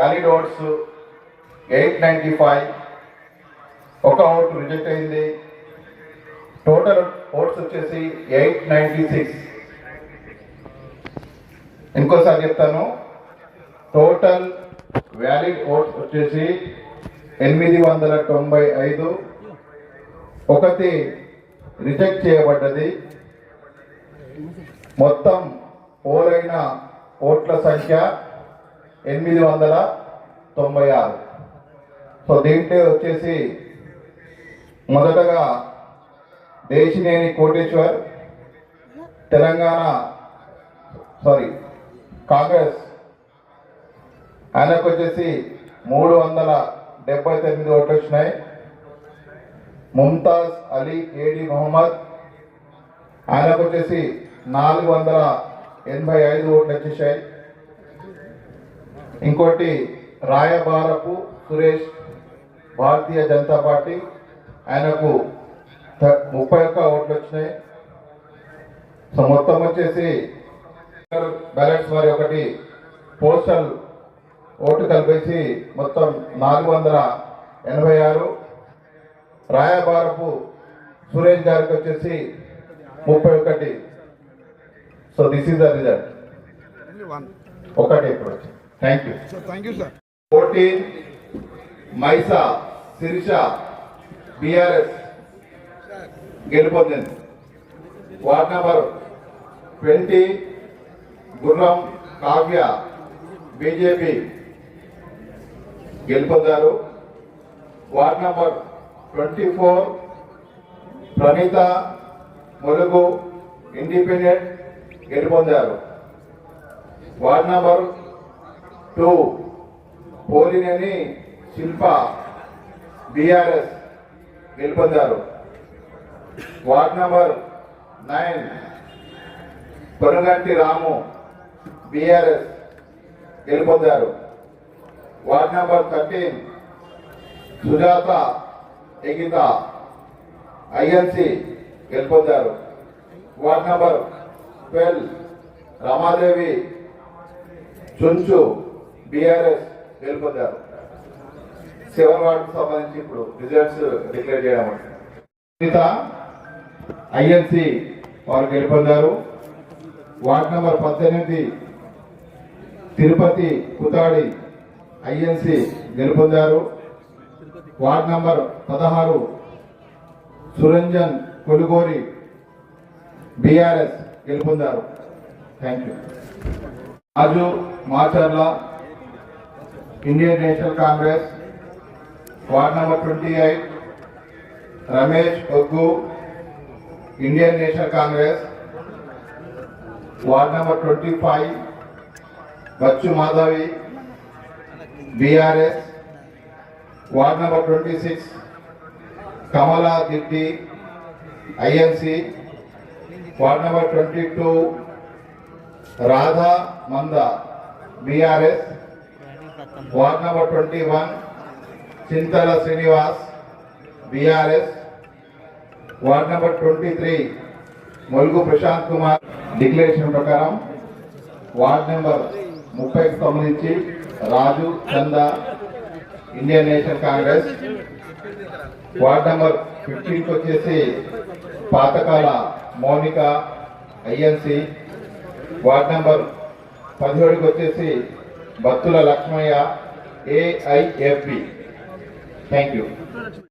Valid votes eight ninety five ఒక vote reject అయింది. Total votes వచ్చేసి ఎయిట్ నైంటీ సిక్స్ ఇంకోసారి చెప్తాను. టోటల్ వ్యాలిడ్ ఓట్స్ వచ్చేసి ఎనిమిది వందల తొంభై ఐదు. ఒకటి రిజెక్ట్ చేయబడ్డది. మొత్తం పోలైన ఓట్ల సంఖ్య ఎనిమిది వందల తొంభై ఆరు. సో దీంట్లో వచ్చేసి మొదటగా దేశినేని కోటేశ్వర్ తెలంగాణ సారీ కాంగ్రెస్. ఆయనకు వచ్చేసి మూడు వందల డెబ్బై తొమ్మిది ఓట్లు వచ్చినాయి. ముంతాజ్ అలీ ఏడి మొహమ్మద్. ఆయనకు వచ్చేసి నాలుగు వందల ఎనభై ఐదు ఓట్లు వచ్చేసాయి. ఇంకోటి రాయబారపు సురేష్ భారతీయ జనతా పార్టీ ఆయనకు ముప్పై ఒక్క ఓట్లు వచ్చినాయి. సో మొత్తం వచ్చేసి బ్యాలెట్స్ మరి ఒకటి పోస్టల్ ఓటు కలిపేసి మొత్తం నాలుగు వందల ఎనభై ఆరు. రాయబారపు సురేష్ గారికి వచ్చేసి ముప్పై ఒకటి. So this is the result. ఒకటి ఇప్పుడు thank you thank you, sir. Fourteen Maisa Sirisha BRS గెలుపొందింది. Ward number twenty Gurram Kavya BJP గెలుపొందారు. Ward number twenty four Praneetha Mulugu independent గెలుపొందారు. Ward number two Polinani Shilpa BRS గెలుపొందారు. Ward number nine Poruganti Ramu BRS గెలుపొందారు. Ward number thirteen Sujatha Egitha INC గెలుపొందారు. Ward number twelve Ramadevi Chunchu BRS గెలుపొందారు. Seven వార్డుకు సంబంధించి ఇప్పుడు results declare చేయడం Sunitha INC వారు గెలుపొందారు. వార్డ్ నెంబర్ పద్దెనిమిది తిరుపతి కుతాడి ఐఎన్సి గెలుపొందారు. వార్డ్ నెంబర్ పదహారు సురంజన్ కొలుగోరి బీఆర్ఎస్ గెలుపొందారు. Thank you Raju Macharla Indian National Congress ward number twenty eight Ramesh Oggu Indian National Congress ward number twenty five Bachchu Madhavi BRS ward number twenty six Kamala Diddi INC ward number twenty two Radha Manda BRS ward number twenty one Chintala Srinivas BRS. Ward number twenty three Molugu Prashanth Kumar. Declaration ప్రకారం ward number ముప్పైకి సంబంధించి Raju Chanda Indian National Congress. Ward number ఫిఫ్టీన్కి వచ్చేసి Pathakala Mounika INC. Ward number పదిహేడుకి వచ్చేసి భక్తుల Lakshmaiah AIFB thank you